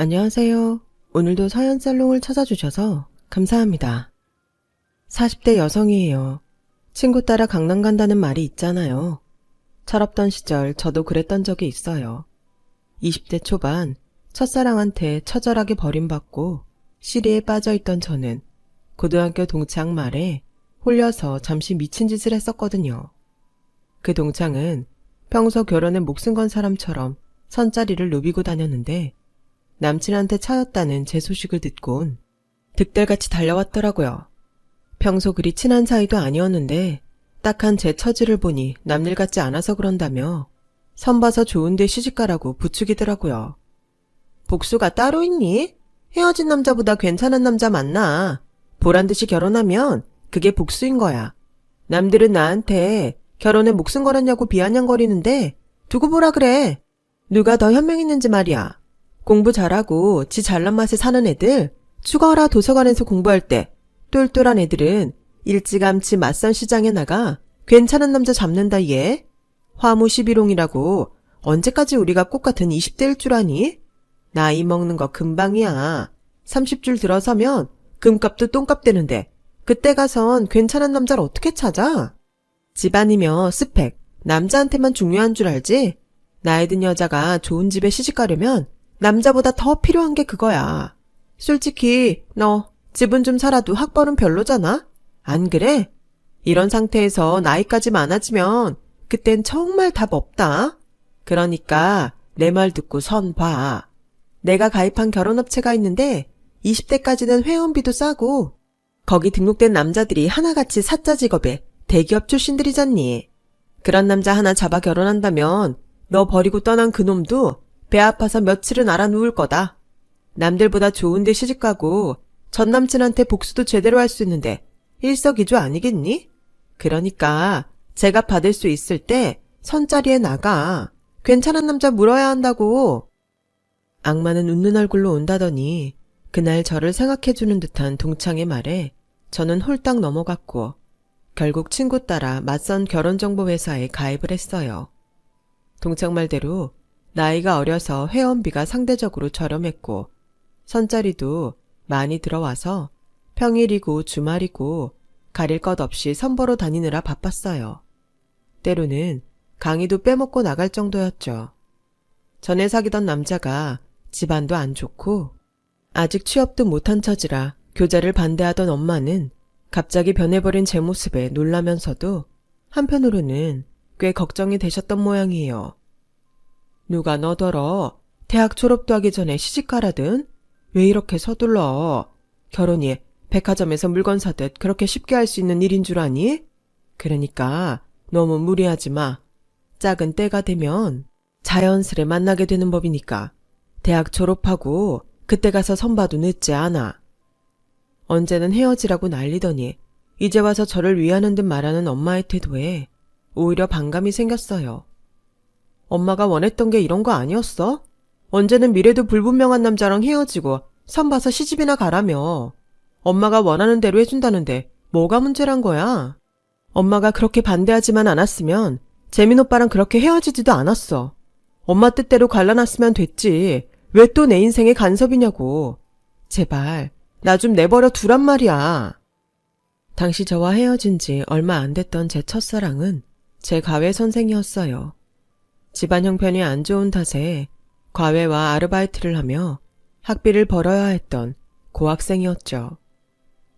안녕하세요. 오늘도 서연살롱을 찾아주셔서 감사합니다. 40대 여성이에요. 친구 따라 강남 간다는 말이 있잖아요. 철없던 시절 저도 그랬던 적이 있어요. 20대 초반 첫사랑한테 처절하게 버림받고 시리에 빠져있던 저는 고등학교 동창 말에 홀려서 잠시 미친 짓을 했었거든요. 그 동창은 평소 결혼에 목숨 건 사람처럼 선자리를 누비고 다녔는데 남친한테 차였다는 제 소식을 듣곤 득달같이 달려왔더라고요. 평소 그리 친한 사이도 아니었는데 딱한 제 처지를 보니 남일 같지 않아서 그런다며 선봐서 좋은데 시집가라고 부추기더라고요. 복수가 따로 있니? 헤어진 남자보다 괜찮은 남자 만나. 보란듯이 결혼하면 그게 복수인 거야. 남들은 나한테 결혼에 목숨 걸었냐고 비아냥거리는데 두고 보라 그래. 누가 더 현명 있는지 말이야. 공부 잘하고 지 잘난 맛에 사는 애들 죽어라 도서관에서 공부할 때 똘똘한 애들은 일찌감치 맞선 시장에 나가 괜찮은 남자 잡는다 얘. 화무 시비롱이라고 언제까지 우리가 꽃 같은 20대일 줄 아니? 나이 먹는 거 금방이야. 30줄 들어서면 금값도 똥값 되는데 그때 가선 괜찮은 남자를 어떻게 찾아? 집안이며 스펙, 남자한테만 중요한 줄 알지? 나이 든 여자가 좋은 집에 시집 가려면 남자보다 더 필요한 게 그거야. 솔직히 너 집은 좀 살아도 학벌은 별로잖아? 안 그래? 이런 상태에서 나이까지 많아지면 그땐 정말 답 없다. 그러니까 내 말 듣고 선 봐. 내가 가입한 결혼업체가 있는데 20대까지는 회원비도 싸고 거기 등록된 남자들이 하나같이 사짜 직업에 대기업 출신들이잖니. 그런 남자 하나 잡아 결혼한다면 너 버리고 떠난 그놈도 배 아파서 며칠은 알아 누울 거다. 남들보다 좋은데 시집가고 전 남친한테 복수도 제대로 할 수 있는데 일석이조 아니겠니? 그러니까 제가 받을 수 있을 때 선자리에 나가. 괜찮은 남자 물어야 한다고. 악마는 웃는 얼굴로 온다더니 그날 저를 생각해주는 듯한 동창의 말에 저는 홀딱 넘어갔고 결국 친구 따라 맞선 결혼정보회사에 가입을 했어요. 동창 말대로 나이가 어려서 회원비가 상대적으로 저렴했고 선자리도 많이 들어와서 평일이고 주말이고 가릴 것 없이 선보러 다니느라 바빴어요. 때로는 강의도 빼먹고 나갈 정도였죠. 전에 사귀던 남자가 집안도 안 좋고 아직 취업도 못한 처지라 교자를 반대하던 엄마는 갑자기 변해버린 제 모습에 놀라면서도 한편으로는 꽤 걱정이 되셨던 모양이에요. 누가 너더러 대학 졸업도 하기 전에 시집가라든 왜 이렇게 서둘러? 결혼이 백화점에서 물건 사듯 그렇게 쉽게 할 수 있는 일인 줄 아니? 그러니까 너무 무리하지 마. 작은 때가 되면 자연스레 만나게 되는 법이니까 대학 졸업하고 그때 가서 선봐도 늦지 않아. 언제는 헤어지라고 난리더니 이제 와서 저를 위하는 듯 말하는 엄마의 태도에 오히려 반감이 생겼어요. 엄마가 원했던 게 이런 거 아니었어? 언제는 미래도 불분명한 남자랑 헤어지고 선 봐서 시집이나 가라며. 엄마가 원하는 대로 해준다는데 뭐가 문제란 거야? 엄마가 그렇게 반대하지만 않았으면 재민 오빠랑 그렇게 헤어지지도 않았어. 엄마 뜻대로 갈라놨으면 됐지. 왜 또 내 인생에 간섭이냐고. 제발 나 좀 내버려 두란 말이야. 당시 저와 헤어진 지 얼마 안 됐던 제 첫사랑은 제 과외 선생이었어요. 집안 형편이 안 좋은 탓에 과외와 아르바이트를 하며 학비를 벌어야 했던 고학생이었죠.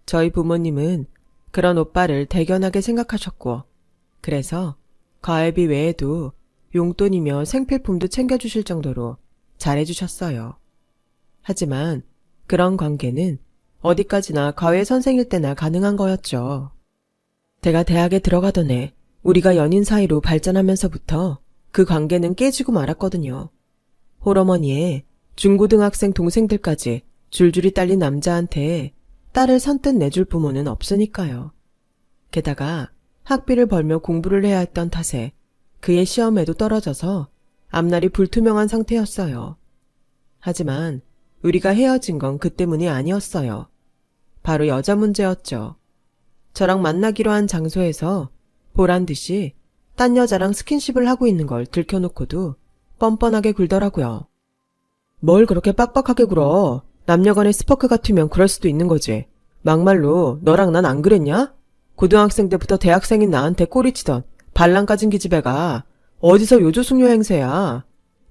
저희 부모님은 그런 오빠를 대견하게 생각하셨고, 그래서 과외비 외에도 용돈이며 생필품도 챙겨주실 정도로 잘해주셨어요. 하지만 그런 관계는 어디까지나 과외 선생일 때나 가능한 거였죠. 제가 대학에 들어가던 해 우리가 연인 사이로 발전하면서부터 그 관계는 깨지고 말았거든요. 홀어머니의 중고등학생 동생들까지 줄줄이 딸린 남자한테 딸을 선뜻 내줄 부모는 없으니까요. 게다가 학비를 벌며 공부를 해야 했던 탓에 그의 시험에도 떨어져서 앞날이 불투명한 상태였어요. 하지만 우리가 헤어진 건 그 때문이 아니었어요. 바로 여자 문제였죠. 저랑 만나기로 한 장소에서 보란 듯이 딴 여자랑 스킨십을 하고 있는 걸 들켜놓고도 뻔뻔하게 굴더라고요. 뭘 그렇게 빡빡하게 굴어? 남녀간의 스포크 같으면 그럴 수도 있는 거지. 막말로 너랑 난 안 그랬냐? 고등학생 때부터 대학생인 나한테 꼬리치던 발랑 까진 기집애가 어디서 요조숙녀 행세야.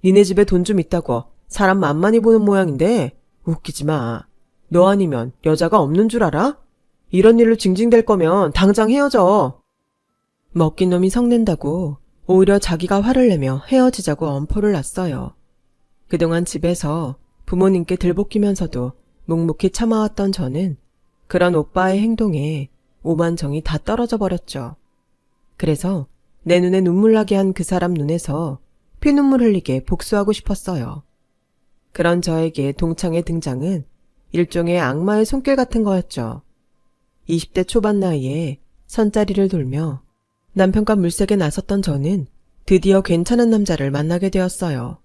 니네 집에 돈 좀 있다고 사람 만만히 보는 모양인데 웃기지 마. 너 아니면 여자가 없는 줄 알아? 이런 일로 징징댈 거면 당장 헤어져. 먹긴 놈이 성낸다고 오히려 자기가 화를 내며 헤어지자고 엄포를 놨어요. 그동안 집에서 부모님께 들볶이면서도 묵묵히 참아왔던 저는 그런 오빠의 행동에 오만정이 다 떨어져 버렸죠. 그래서 내 눈에 눈물 나게 한 그 사람 눈에서 피눈물 흘리게 복수하고 싶었어요. 그런 저에게 동창의 등장은 일종의 악마의 손길 같은 거였죠. 20대 초반 나이에 선자리를 돌며 남편과 물색에 나섰던 저는 드디어 괜찮은 남자를 만나게 되었어요.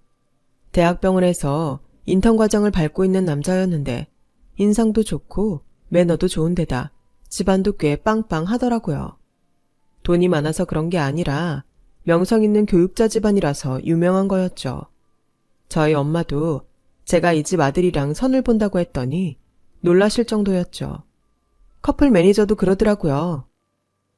대학병원에서 인턴 과정을 밟고 있는 남자였는데 인상도 좋고 매너도 좋은 데다 집안도 꽤 빵빵 하더라고요. 돈이 많아서 그런 게 아니라 명성 있는 교육자 집안이라서 유명한 거였죠. 저희 엄마도 제가 이 집 아들이랑 선을 본다고 했더니 놀라실 정도였죠. 커플 매니저도 그러더라고요.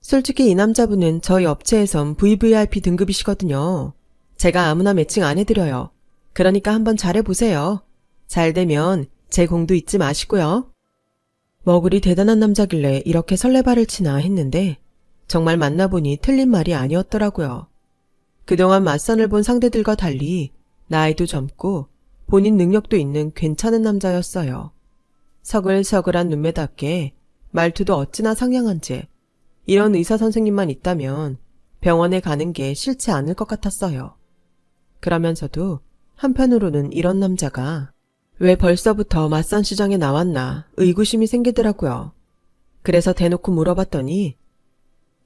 솔직히 이 남자분은 저희 업체에선 VVIP 등급이시거든요. 제가 아무나 매칭 안 해드려요. 그러니까 한번 잘해보세요. 잘 되면 제 공도 잊지 마시고요. 머글이 대단한 남자길래 이렇게 설레발을 치나 했는데 정말 만나보니 틀린 말이 아니었더라고요. 그동안 맞선을 본 상대들과 달리 나이도 젊고 본인 능력도 있는 괜찮은 남자였어요. 서글서글한 눈매답게 말투도 어찌나 상냥한지 이런 의사 선생님만 있다면 병원에 가는 게 싫지 않을 것 같았어요. 그러면서도 한편으로는 이런 남자가 왜 벌써부터 맞선 시장에 나왔나 의구심이 생기더라고요. 그래서 대놓고 물어봤더니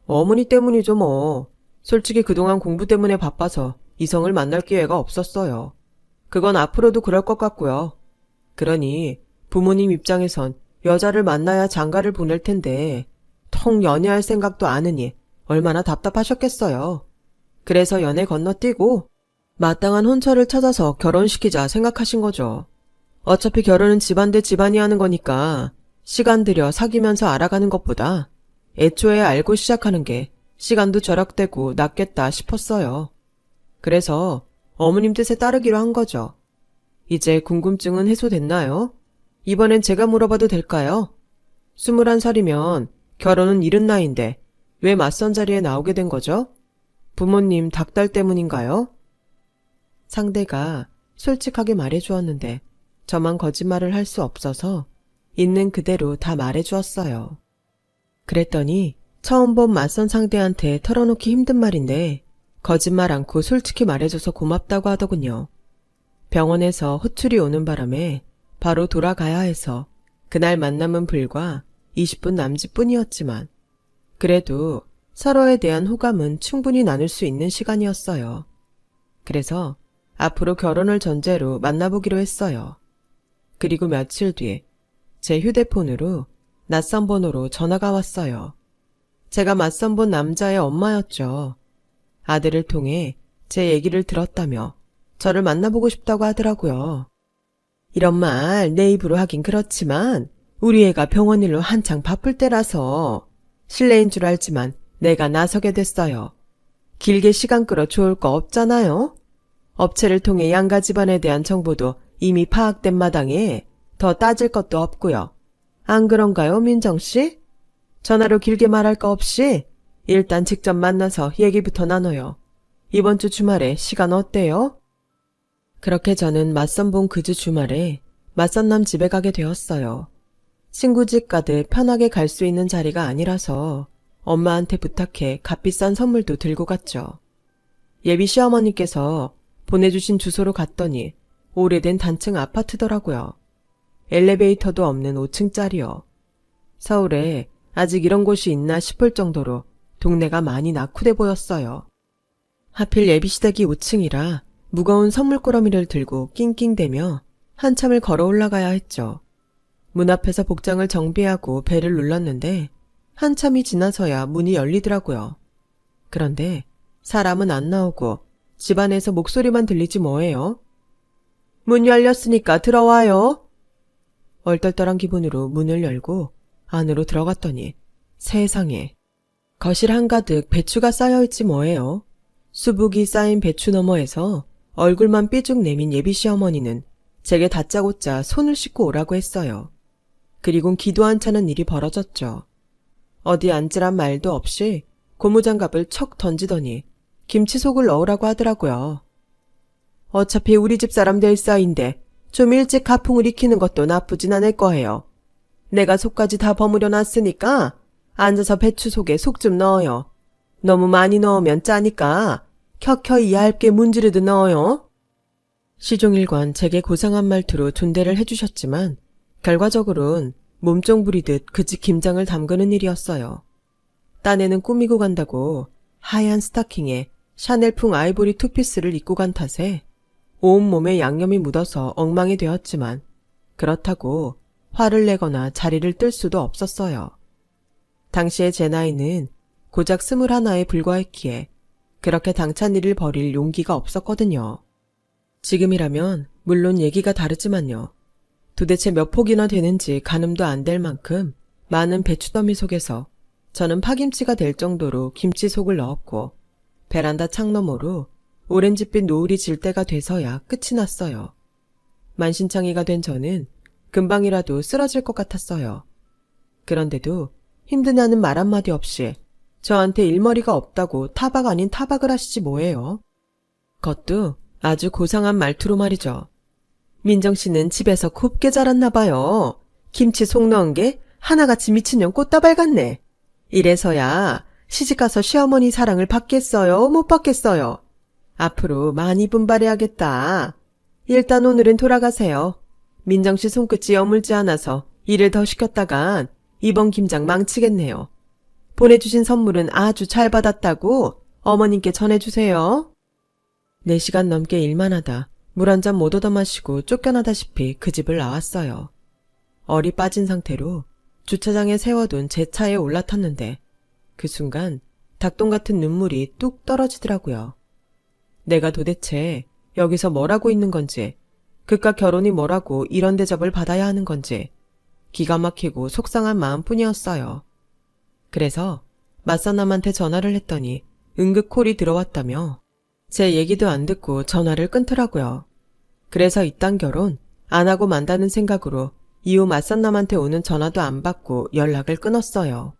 어머니 때문이죠 뭐. 솔직히 그동안 공부 때문에 바빠서 이성을 만날 기회가 없었어요. 그건 앞으로도 그럴 것 같고요. 그러니 부모님 입장에선 여자를 만나야 장가를 보낼 텐데 통 연애할 생각도 않으니 얼마나 답답하셨겠어요. 그래서 연애 건너뛰고 마땅한 혼처를 찾아서 결혼시키자 생각하신 거죠. 어차피 결혼은 집안 대 집안이 하는 거니까 시간 들여 사귀면서 알아가는 것보다 애초에 알고 시작하는 게 시간도 절약되고 낫겠다 싶었어요. 그래서 어머님 뜻에 따르기로 한 거죠. 이제 궁금증은 해소됐나요? 이번엔 제가 물어봐도 될까요? 21살이면 결혼은 이른 나이인데 왜 맞선 자리에 나오게 된 거죠? 부모님 닭달 때문인가요? 상대가 솔직하게 말해주었는데 저만 거짓말을 할 수 없어서 있는 그대로 다 말해주었어요. 그랬더니 처음 본 맞선 상대한테 털어놓기 힘든 말인데 거짓말 않고 솔직히 말해줘서 고맙다고 하더군요. 병원에서 호출이 오는 바람에 바로 돌아가야 해서 그날 만남은 불과 20분 남짓뿐이었지만 그래도 서로에 대한 호감은 충분히 나눌 수 있는 시간이었어요. 그래서 앞으로 결혼을 전제로 만나보기로 했어요. 그리고 며칠 뒤에 제 휴대폰으로 낯선 번호로 전화가 왔어요. 제가 맞선 본 남자의 엄마였죠. 아들을 통해 제 얘기를 들었다며 저를 만나보고 싶다고 하더라고요. 이런 말 내 입으로 하긴 그렇지만 우리 애가 병원 일로 한창 바쁠 때라서 실례인 줄 알지만 내가 나서게 됐어요. 길게 시간 끌어 좋을 거 없잖아요. 업체를 통해 양가 집안에 대한 정보도 이미 파악된 마당에 더 따질 것도 없고요. 안 그런가요, 민정 씨? 전화로 길게 말할 거 없이 일단 직접 만나서 얘기부터 나눠요. 이번 주 주말에 시간 어때요? 그렇게 저는 맞선 본 그 주 주말에 맞선 남 집에 가게 되었어요. 친구 집 가듯 편하게 갈 수 있는 자리가 아니라서 엄마한테 부탁해 값비싼 선물도 들고 갔죠. 예비 시어머니께서 보내주신 주소로 갔더니 오래된 단층 아파트더라고요. 엘리베이터도 없는 5층짜리요. 서울에 아직 이런 곳이 있나 싶을 정도로 동네가 많이 낙후돼 보였어요. 하필 예비시댁이 5층이라 무거운 선물꾸러미를 들고 낑낑대며 한참을 걸어 올라가야 했죠. 문 앞에서 복장을 정비하고 벨을 눌렀는데 한참이 지나서야 문이 열리더라고요. 그런데 사람은 안 나오고 집안에서 목소리만 들리지 뭐예요? 문 열렸으니까 들어와요. 얼떨떨한 기분으로 문을 열고 안으로 들어갔더니 세상에 거실 한가득 배추가 쌓여있지 뭐예요. 수북이 쌓인 배추 너머에서 얼굴만 삐죽 내민 예비 시어머니는 제게 다짜고짜 손을 씻고 오라고 했어요. 그리곤 기도 안 차는 일이 벌어졌죠. 어디 앉으란 말도 없이 고무장갑을 척 던지더니 김치 속을 넣으라고 하더라고요. 어차피 우리 집 사람 될 사이인데 좀 일찍 가풍을 익히는 것도 나쁘진 않을 거예요. 내가 속까지 다 버무려 놨으니까 앉아서 배추 속에 속 좀 넣어요. 너무 많이 넣으면 짜니까 켜켜이 얇게 문지르듯 넣어요. 시종일관 제게 고상한 말투로 존대를 해주셨지만 결과적으로는 몸종 부리듯 그지 김장을 담그는 일이었어요. 딴에는 꾸미고 간다고 하얀 스타킹에 샤넬풍 아이보리 투피스를 입고 간 탓에 온몸에 양념이 묻어서 엉망이 되었지만 그렇다고 화를 내거나 자리를 뜰 수도 없었어요. 당시에 제 나이는 고작 스물하나에 불과했기에 그렇게 당찬 일을 벌일 용기가 없었거든요. 지금이라면 물론 얘기가 다르지만요. 도대체 몇 폭이나 되는지 가늠도 안 될 만큼 많은 배추더미 속에서 저는 파김치가 될 정도로 김치 속을 넣었고 베란다 창너머로 오렌지빛 노을이 질 때가 돼서야 끝이 났어요. 만신창이가 된 저는 금방이라도 쓰러질 것 같았어요. 그런데도 힘드냐는 말 한마디 없이 저한테 일머리가 없다고 타박 아닌 타박을 하시지 뭐예요. 그것도 아주 고상한 말투로 말이죠. 민정 씨는 집에서 곱게 자랐나 봐요. 김치 속 넣은 게 하나같이 미친년 꽃다발 같네. 이래서야 시집가서 시어머니 사랑을 받겠어요? 못 받겠어요? 앞으로 많이 분발해야겠다. 일단 오늘은 돌아가세요. 민정 씨 손끝이 여물지 않아서 일을 더 시켰다간 이번 김장 망치겠네요. 보내주신 선물은 아주 잘 받았다고 어머님께 전해주세요. 4시간 넘게 일만 하다 물 한 잔 못 얻어 마시고 쫓겨나다시피 그 집을 나왔어요. 얼이 빠진 상태로 주차장에 세워둔 제 차에 올라탔는데 그 순간 닭똥 같은 눈물이 뚝 떨어지더라고요. 내가 도대체 여기서 뭘 하고 있는 건지, 그깟 결혼이 뭐라고 이런 대접을 받아야 하는 건지, 기가 막히고 속상한 마음뿐이었어요. 그래서 맞사남한테 전화를 했더니 응급 콜이 들어왔다며 제 얘기도 안 듣고 전화를 끊더라고요. 그래서 이딴 결혼 안 하고 만다는 생각으로 이후 맞선남한테 오는 전화도 안 받고 연락을 끊었어요.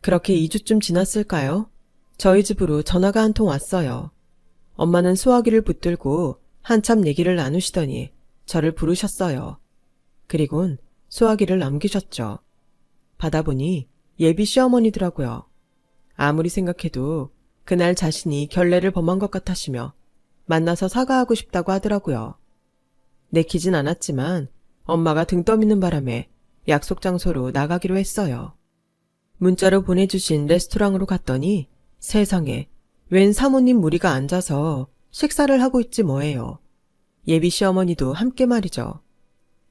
그렇게 2주쯤 지났을까요? 저희 집으로 전화가 한 통 왔어요. 엄마는 수화기를 붙들고 한참 얘기를 나누시더니 저를 부르셨어요. 그리곤 수화기를 남기셨죠. 받아보니 예비 시어머니더라고요. 아무리 생각해도 그날 자신이 결례를 범한 것 같으시며 만나서 사과하고 싶다고 하더라고요. 내키진 않았지만 엄마가 등 떠미는 바람에 약속 장소로 나가기로 했어요. 문자로 보내주신 레스토랑으로 갔더니 세상에 웬 사모님 무리가 앉아서 식사를 하고 있지 뭐예요. 예비 시어머니도 함께 말이죠.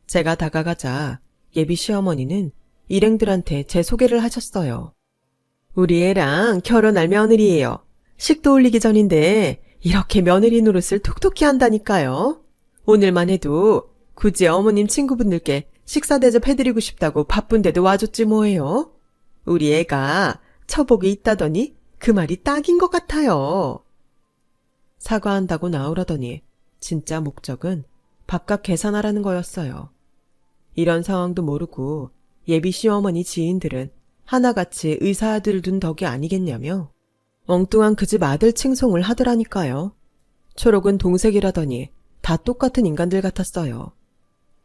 제가 다가가자 예비 시어머니는 일행들한테 제 소개를 하셨어요. 우리 애랑 결혼할 며느리예요. 식도 올리기 전인데 이렇게 며느리 노릇을 톡톡히 한다니까요. 오늘만 해도 굳이 어머님 친구분들께 식사 대접해드리고 싶다고 바쁜데도 와줬지 뭐예요. 우리 애가 처복이 있다더니 그 말이 딱인 것 같아요. 사과한다고 나오라더니 진짜 목적은 밥값 계산하라는 거였어요. 이런 상황도 모르고 예비 시어머니 지인들은 하나같이 의사 아들을 둔 덕이 아니겠냐며 엉뚱한 그 집 아들 칭송을 하더라니까요. 초록은 동색이라더니 다 똑같은 인간들 같았어요.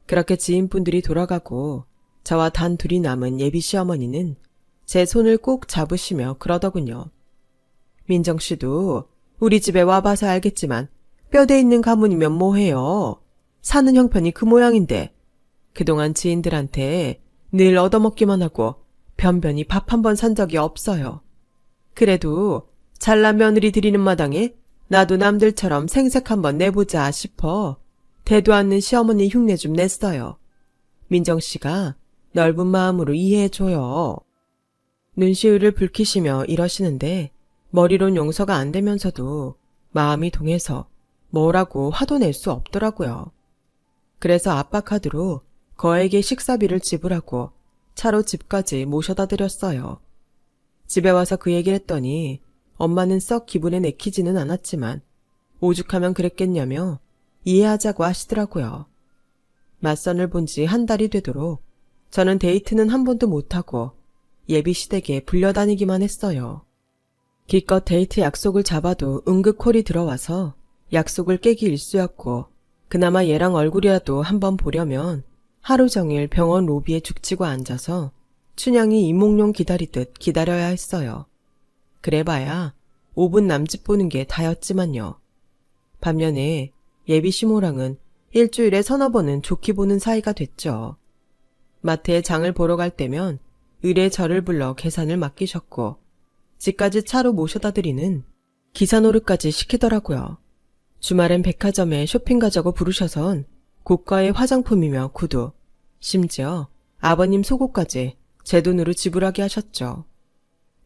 그렇게 지인분들이 돌아가고 저와 단 둘이 남은 예비 시어머니는 제 손을 꼭 잡으시며 그러더군요. 민정 씨도 우리 집에 와봐서 알겠지만 뼈대 있는 가문이면 뭐해요. 사는 형편이 그 모양인데 그동안 지인들한테 늘 얻어먹기만 하고 변변히 밥 한 번 산 적이 없어요. 그래도 잘난 며느리 드리는 마당에 나도 남들처럼 생색 한번 내보자 싶어 대도 않는 시어머니 흉내 좀 냈어요. 민정 씨가 넓은 마음으로 이해해줘요. 눈시울을 붉히시며 이러시는데 머리론 용서가 안 되면서도 마음이 동해서 뭐라고 화도 낼 수 없더라고요. 그래서 아빠 카드로 거액의 식사비를 지불하고 차로 집까지 모셔다 드렸어요. 집에 와서 그 얘기를 했더니 엄마는 썩 기분에 내키지는 않았지만 오죽하면 그랬겠냐며 이해하자고 하시더라고요. 맞선을 본 지 한 달이 되도록 저는 데이트는 한 번도 못하고 예비 시댁에 불려다니기만 했어요. 기껏 데이트 약속을 잡아도 응급 콜이 들어와서 약속을 깨기 일쑤였고 그나마 얘랑 얼굴이라도 한번 보려면 하루 종일 병원 로비에 죽치고 앉아서 춘향이 이몽룡 기다리듯 기다려야 했어요. 그래봐야 5분 남짓 보는 게 다였지만요. 반면에 예비 시모랑은 일주일에 서너 번은 좋게 보는 사이가 됐죠. 마트에 장을 보러 갈 때면 의뢰 저를 불러 계산을 맡기셨고 집까지 차로 모셔다 드리는 기사 노릇까지 시키더라고요. 주말엔 백화점에 쇼핑 가자고 부르셔선 고가의 화장품이며 구두, 심지어 아버님 속옷까지 제 돈으로 지불하게 하셨죠.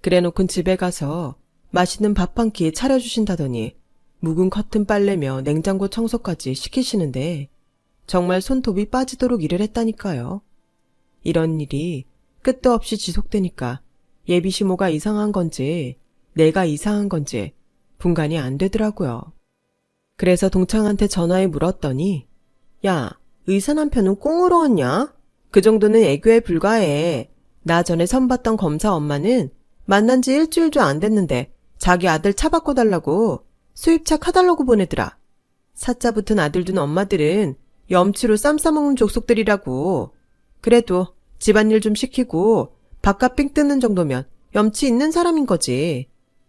그래놓곤 집에 가서 맛있는 밥 한 끼 차려주신다더니 묵은 커튼 빨래며 냉장고 청소까지 시키시는데 정말 손톱이 빠지도록 일을 했다니까요. 이런 일이 끝도 없이 지속되니까 예비 시모가 이상한 건지 내가 이상한 건지 분간이 안 되더라고요. 그래서 동창한테 전화해 물었더니 야, 의사 남편은 꽁으로 왔냐? 그 정도는 애교에 불과해. 나 전에 선봤던 검사 엄마는 만난 지 일주일도 안 됐는데 자기 아들 차 바꿔달라고 수입차 카달로그 보내더라. 사자 붙은 아들 둔 엄마들은 염치로 쌈 싸먹는 족속들이라고. 그래도 집안일 좀 시키고 바깥 삥 뜯는 정도면 염치 있는 사람인 거지.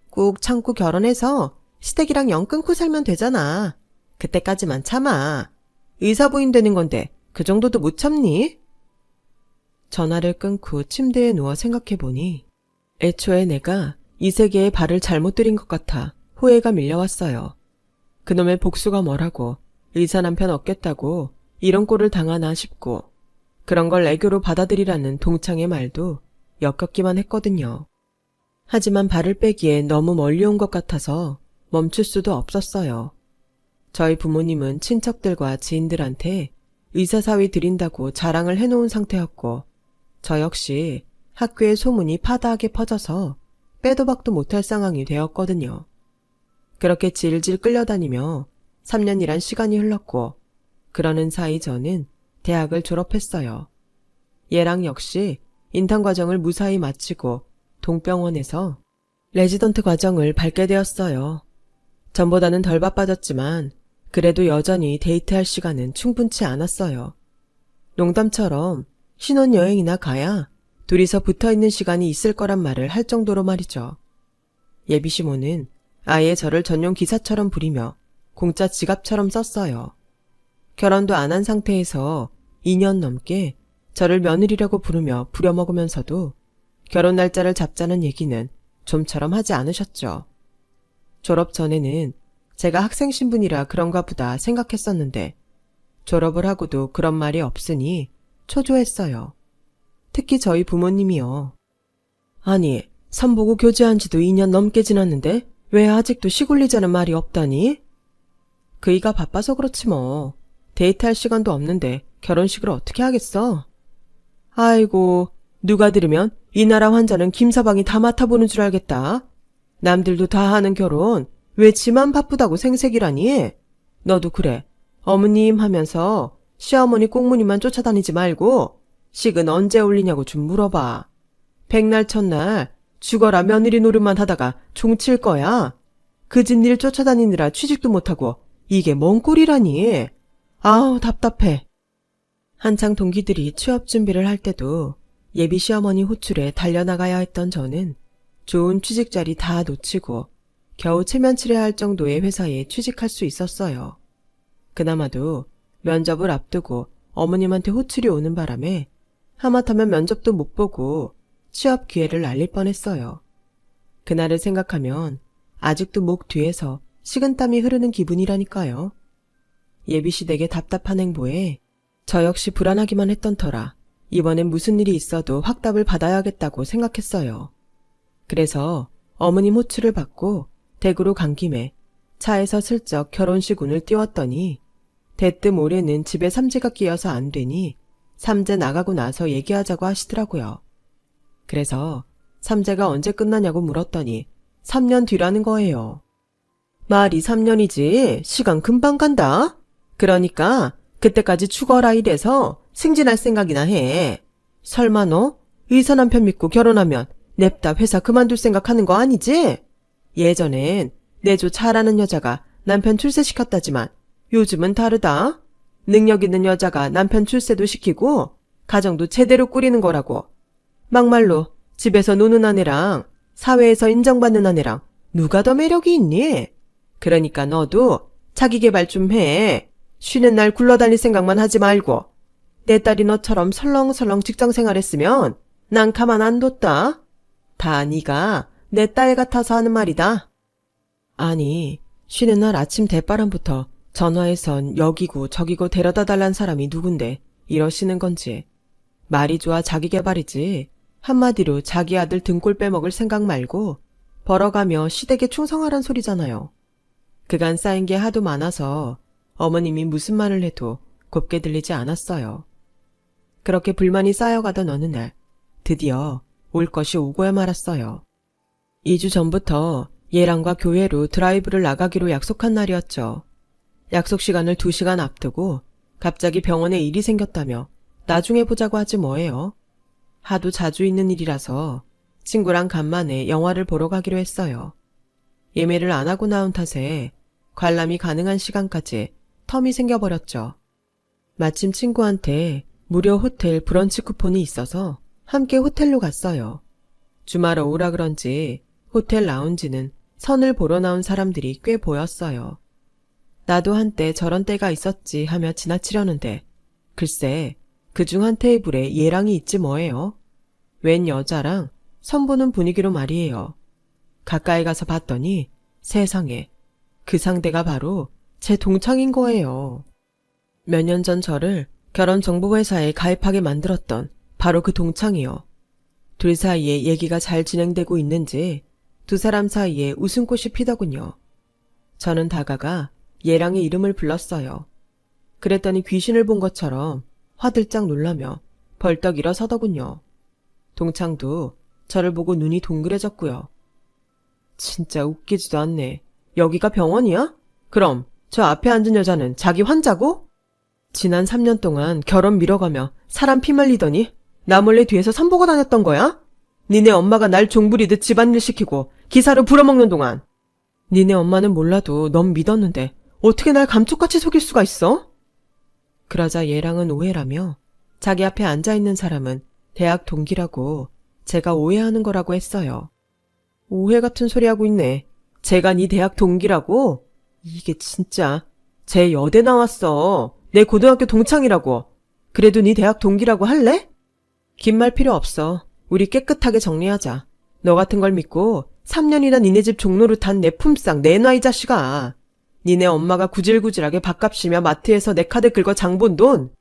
꾹 참고 결혼해서 시댁이랑 영 끊고 살면 되잖아. 그때까지만 참아. 의사 부인 되는 건데 그 정도도 못 참니? 전화를 끊고 침대에 누워 생각해보니 애초에 내가 이 세계에 발을 잘못 들인 것 같아 후회가 밀려왔어요. 그놈의 복수가 뭐라고 의사 남편 얻겠다고 이런 꼴을 당하나 싶고 그런 걸 애교로 받아들이라는 동창의 말도 역겹기만 했거든요. 하지만 발을 빼기에 너무 멀리 온 것 같아서 멈출 수도 없었어요. 저희 부모님은 친척들과 지인들한테 의사사위 드린다고 자랑을 해놓은 상태였고, 저 역시 학교에 소문이 파다하게 퍼져서 빼도 박도 못할 상황이 되었거든요. 그렇게 질질 끌려다니며 3년이란 시간이 흘렀고, 그러는 사이 저는 대학을 졸업했어요. 얘랑 역시 인턴 과정을 무사히 마치고 동병원에서 레지던트 과정을 밟게 되었어요. 전보다는 덜 바빠졌지만 그래도 여전히 데이트할 시간은 충분치 않았어요. 농담처럼 신혼여행이나 가야 둘이서 붙어 있는 시간이 있을 거란 말을 할 정도로 말이죠. 예비시모는 아예 저를 전용 기사처럼 부리며 공짜 지갑처럼 썼어요. 결혼도 안 한 상태에서 2년 넘게 저를 며느리라고 부르며 부려먹으면서도 결혼 날짜를 잡자는 얘기는 좀처럼 하지 않으셨죠. 졸업 전에는 제가 학생 신분이라 그런가 보다 생각했었는데 졸업을 하고도 그런 말이 없으니 초조했어요. 특히 저희 부모님이요. 아니, 선보고 교제한 지도 2년 넘게 지났는데 왜 아직도 시골리자는 말이 없다니? 그이가 바빠서 그렇지 뭐. 데이트할 시간도 없는데 결혼식을 어떻게 하겠어? 아이고, 누가 들으면 이 나라 환자는 김서방이 다 맡아보는 줄 알겠다. 남들도 다 하는 결혼 왜 지만 바쁘다고 생색이라니? 너도 그래. 어머님 하면서 시어머니 꽁무니만 쫓아다니지 말고 식은 언제 올리냐고 좀 물어봐. 백날 첫날 죽어라 며느리 노릇만 하다가 종칠 거야. 그진 일 쫓아다니느라 취직도 못하고 이게 뭔 꼴이라니. 아우 답답해. 한창 동기들이 취업 준비를 할 때도 예비 시어머니 호출에 달려나가야 했던 저는 좋은 취직 자리 다 놓치고 겨우 체면치레야 할 정도의 회사에 취직할 수 있었어요. 그나마도 면접을 앞두고 어머님한테 호출이 오는 바람에 하마터면 면접도 못 보고 취업 기회를 날릴 뻔했어요. 그날을 생각하면 아직도 목 뒤에서 식은땀이 흐르는 기분이라니까요. 예비시댁의 답답한 행보에 저 역시 불안하기만 했던 터라 이번엔 무슨 일이 있어도 확답을 받아야겠다고 생각했어요. 그래서 어머님 호출을 받고 댁으로 간 김에 차에서 슬쩍 결혼식 운을 띄웠더니 대뜸 올해는 집에 삼재가 끼어서 안 되니 삼재 나가고 나서 얘기하자고 하시더라고요. 그래서 삼재가 언제 끝나냐고 물었더니 3년 뒤라는 거예요. 말이 3년이지 시간 금방 간다. 그러니까 그때까지 죽어라 이래서 승진할 생각이나 해. 설마 너 의사 남편 믿고 결혼하면 냅다 회사 그만둘 생각하는 거 아니지? 예전엔 내조 잘하는 여자가 남편 출세시켰다지만 요즘은 다르다. 능력 있는 여자가 남편 출세도 시키고 가정도 제대로 꾸리는 거라고. 막말로 집에서 노는 아내랑 사회에서 인정받는 아내랑 누가 더 매력이 있니? 그러니까 너도 자기 개발 좀 해. 쉬는 날 굴러다닐 생각만 하지 말고. 내 딸이 너처럼 설렁설렁 직장 생활했으면 난 가만 안 뒀다. 다 네가 내 딸 같아서 하는 말이다. 아니, 쉬는 날 아침 대바람부터 전화해선 여기고 저기고 데려다 달란 사람이 누군데 이러시는 건지. 말이 좋아 자기 개발이지. 한마디로 자기 아들 등골 빼먹을 생각 말고 벌어가며 시댁에 충성하란 소리잖아요. 그간 쌓인 게 하도 많아서 어머님이 무슨 말을 해도 곱게 들리지 않았어요. 그렇게 불만이 쌓여가던 어느 날 드디어 올 것이 오고야 말았어요. 2주 전부터 예랑과 교회로 드라이브를 나가기로 약속한 날이었죠. 약속 시간을 2시간 앞두고 갑자기 병원에 일이 생겼다며 나중에 보자고 하지 뭐예요. 하도 자주 있는 일이라서 친구랑 간만에 영화를 보러 가기로 했어요. 예매를 안 하고 나온 탓에 관람이 가능한 시간까지 텀이 생겨버렸죠. 마침 친구한테 무료 호텔 브런치 쿠폰이 있어서 함께 호텔로 갔어요. 주말에 오라 그런지 호텔 라운지는 선을 보러 나온 사람들이 꽤 보였어요. 나도 한때 저런 때가 있었지 하며 지나치려는데 글쎄 그 중 한 테이블에 예랑이 있지 뭐예요. 웬 여자랑 선보는 분위기로 말이에요. 가까이 가서 봤더니 세상에 그 상대가 바로 제 동창인 거예요. 몇 년 전 저를 결혼정보회사에 가입하게 만들었던 바로 그 동창이요. 둘 사이에 얘기가 잘 진행되고 있는지 두 사람 사이에 웃음꽃이 피더군요. 저는 다가가 예랑의 이름을 불렀어요. 그랬더니 귀신을 본 것처럼 화들짝 놀라며 벌떡 일어서더군요. 동창도 저를 보고 눈이 동그래졌고요. 진짜 웃기지도 않네. 여기가 병원이야? 그럼 저 앞에 앉은 여자는 자기 환자고? 지난 3년 동안 결혼 미뤄가며 사람 피 말리더니 나 몰래 뒤에서 선보고 다녔던 거야? 니네 엄마가 날 종부리듯 집안일 시키고 기사로 불어먹는 동안. 니네 엄마는 몰라도 넌 믿었는데 어떻게 날 감쪽같이 속일 수가 있어? 그러자 얘랑은 오해라며 자기 앞에 앉아있는 사람은 대학 동기라고 제가 오해하는 거라고 했어요. 오해 같은 소리 하고 있네. 제가 네 대학 동기라고? 이게 진짜 제 여대 나왔어. 내 고등학교 동창이라고. 그래도 네 대학 동기라고 할래? 긴 말 필요 없어. 우리 깨끗하게 정리하자. 너 같은 걸 믿고 3년이나 니네 집 종로를 탄 내 품삯 내놔 이 자식아. 니네 엄마가 구질구질하게 밥값이며 마트에서 내 카드 긁어 장본 돈.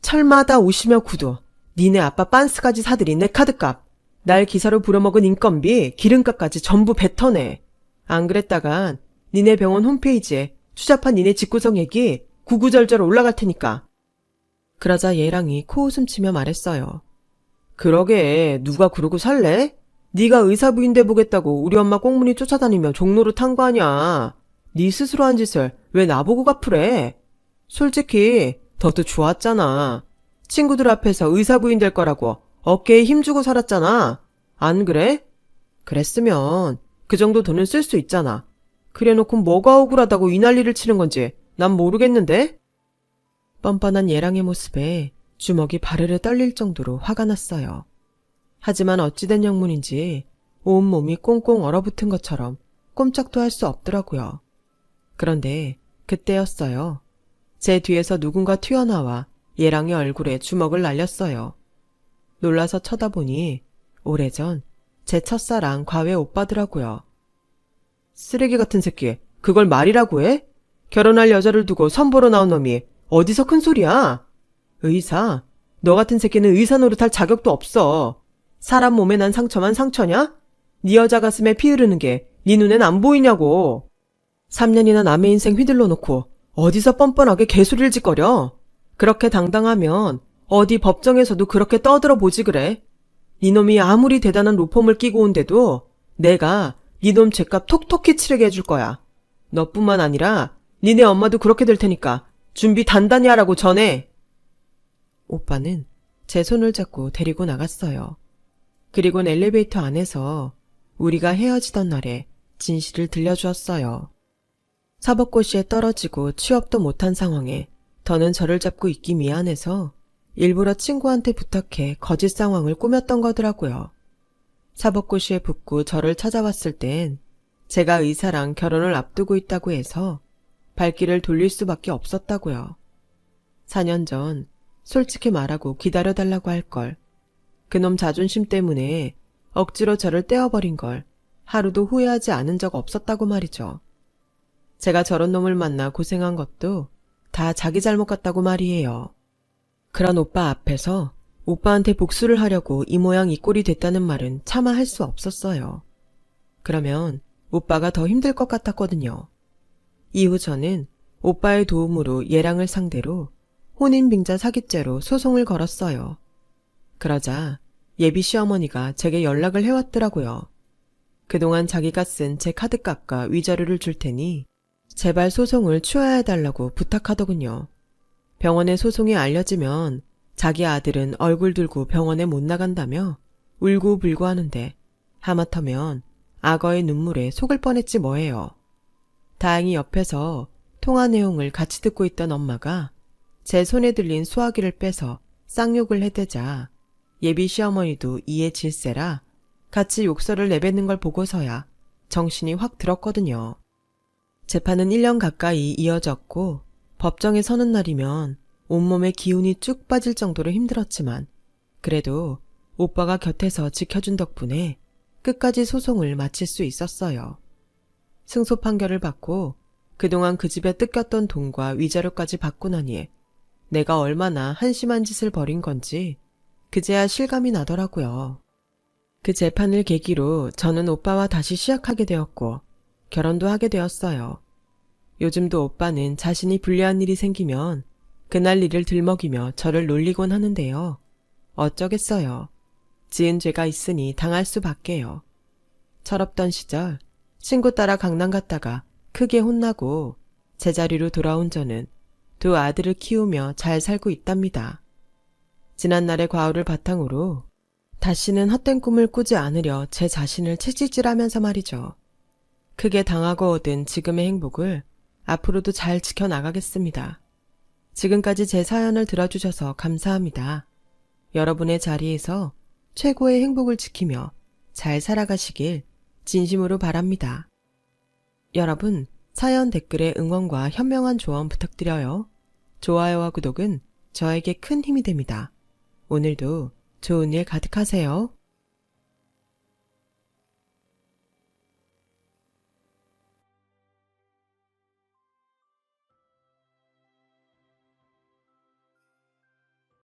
철마다 오시며 구두. 니네 아빠 빤스까지 사들인 내 카드값. 날 기사로 불어먹은 인건비, 기름값까지 전부 뱉어내. 안 그랬다간 니네 병원 홈페이지에 추잡한 니네 집구석 얘기 구구절절 올라갈 테니까. 그러자 얘랑이 코웃음 치며 말했어요. 그러게 누가 그러고 살래? 네가 의사 부인 돼 보겠다고 우리 엄마 꽁무니 쫓아다니며 종로로 탄 거 아니야. 네 스스로 한 짓을 왜 나보고 갚으래? 솔직히 너도 좋았잖아. 친구들 앞에서 의사 부인 될 거라고 어깨에 힘주고 살았잖아. 안 그래? 그랬으면 그 정도 돈을 쓸수 있잖아. 그래놓고 뭐가 억울하다고 이 난리를 치는 건지 난 모르겠는데? 뻔뻔한 예랑의 모습에 주먹이 바르르 떨릴 정도로 화가 났어요. 하지만 어찌된 영문인지 온몸이 꽁꽁 얼어붙은 것처럼 꼼짝도 할 수 없더라고요. 그런데 그때였어요. 제 뒤에서 누군가 튀어나와 예랑의 얼굴에 주먹을 날렸어요. 놀라서 쳐다보니 오래전 제 첫사랑 과외 오빠더라고요. 쓰레기 같은 새끼, 그걸 말이라고 해? 결혼할 여자를 두고 선보러 나온 놈이 어디서 큰 소리야? 의사, 너 같은 새끼는 의사 노릇할 자격도 없어. 사람 몸에 난 상처만 상처냐? 네 여자 가슴에 피 흐르는 게 네 눈엔 안 보이냐고. 3년이나 남의 인생 휘둘러 놓고 어디서 뻔뻔하게 개소리를 짓거려? 그렇게 당당하면 어디 법정에서도 그렇게 떠들어 보지 그래. 니놈이 아무리 대단한 로펌을 끼고 온데도 내가 니놈 죄값 톡톡히 치르게 해줄 거야. 너뿐만 아니라 니네 엄마도 그렇게 될 테니까 준비 단단히 하라고 전해. 오빠는 제 손을 잡고 데리고 나갔어요. 그리곤 엘리베이터 안에서 우리가 헤어지던 날에 진실을 들려주었어요. 사법고시에 떨어지고 취업도 못한 상황에 더는 저를 잡고 있기 미안해서 일부러 친구한테 부탁해 거짓 상황을 꾸몄던 거더라고요. 사법고시에 붙고 저를 찾아왔을 땐 제가 의사랑 결혼을 앞두고 있다고 해서 발길을 돌릴 수밖에 없었다고요. 4년 전 솔직히 말하고 기다려달라고 할 걸. 그놈 자존심 때문에 억지로 저를 떼어버린 걸 하루도 후회하지 않은 적 없었다고 말이죠. 제가 저런 놈을 만나 고생한 것도 다 자기 잘못 같다고 말이에요. 그런 오빠 앞에서 오빠한테 복수를 하려고 이 모양 이 꼴이 됐다는 말은 차마 할 수 없었어요. 그러면 오빠가 더 힘들 것 같았거든요. 이후 저는 오빠의 도움으로 예랑을 상대로 혼인빙자 사기죄로 소송을 걸었어요. 그러자 예비 시어머니가 제게 연락을 해왔더라고요. 그동안 자기가 쓴 제 카드값과 위자료를 줄 테니 제발 소송을 취하해달라고 부탁하더군요. 병원에 소송이 알려지면 자기 아들은 얼굴 들고 병원에 못 나간다며 울고불고 하는데 하마터면 악어의 눈물에 속을 뻔했지 뭐예요. 다행히 옆에서 통화 내용을 같이 듣고 있던 엄마가 제 손에 들린 수화기를 빼서 쌍욕을 해대자 예비 시어머니도 이에 질세라 같이 욕설을 내뱉는 걸 보고서야 정신이 확 들었거든요. 재판은 1년 가까이 이어졌고 법정에 서는 날이면 온몸에 기운이 쭉 빠질 정도로 힘들었지만 그래도 오빠가 곁에서 지켜준 덕분에 끝까지 소송을 마칠 수 있었어요. 승소 판결을 받고 그동안 그 집에 뜯겼던 돈과 위자료까지 받고 나니 내가 얼마나 한심한 짓을 벌인 건지 그제야 실감이 나더라고요. 그 재판을 계기로 저는 오빠와 다시 시작하게 되었고 결혼도 하게 되었어요. 요즘도 오빠는 자신이 불리한 일이 생기면 그날 일을 들먹이며 저를 놀리곤 하는데요. 어쩌겠어요. 지은 죄가 있으니 당할 수밖에요. 철없던 시절 친구 따라 강남 갔다가 크게 혼나고 제자리로 돌아온 저는 두 아들을 키우며 잘 살고 있답니다. 지난날의 과오를 바탕으로 다시는 헛된 꿈을 꾸지 않으려 제 자신을 채찍질하면서 말이죠. 크게 당하고 얻은 지금의 행복을 앞으로도 잘 지켜나가겠습니다. 지금까지 제 사연을 들어주셔서 감사합니다. 여러분의 자리에서 최고의 행복을 지키며 잘 살아가시길 진심으로 바랍니다. 여러분, 사연 댓글에 응원과 현명한 조언 부탁드려요. 좋아요와 구독은 저에게 큰 힘이 됩니다. 오늘도 좋은 일 가득하세요.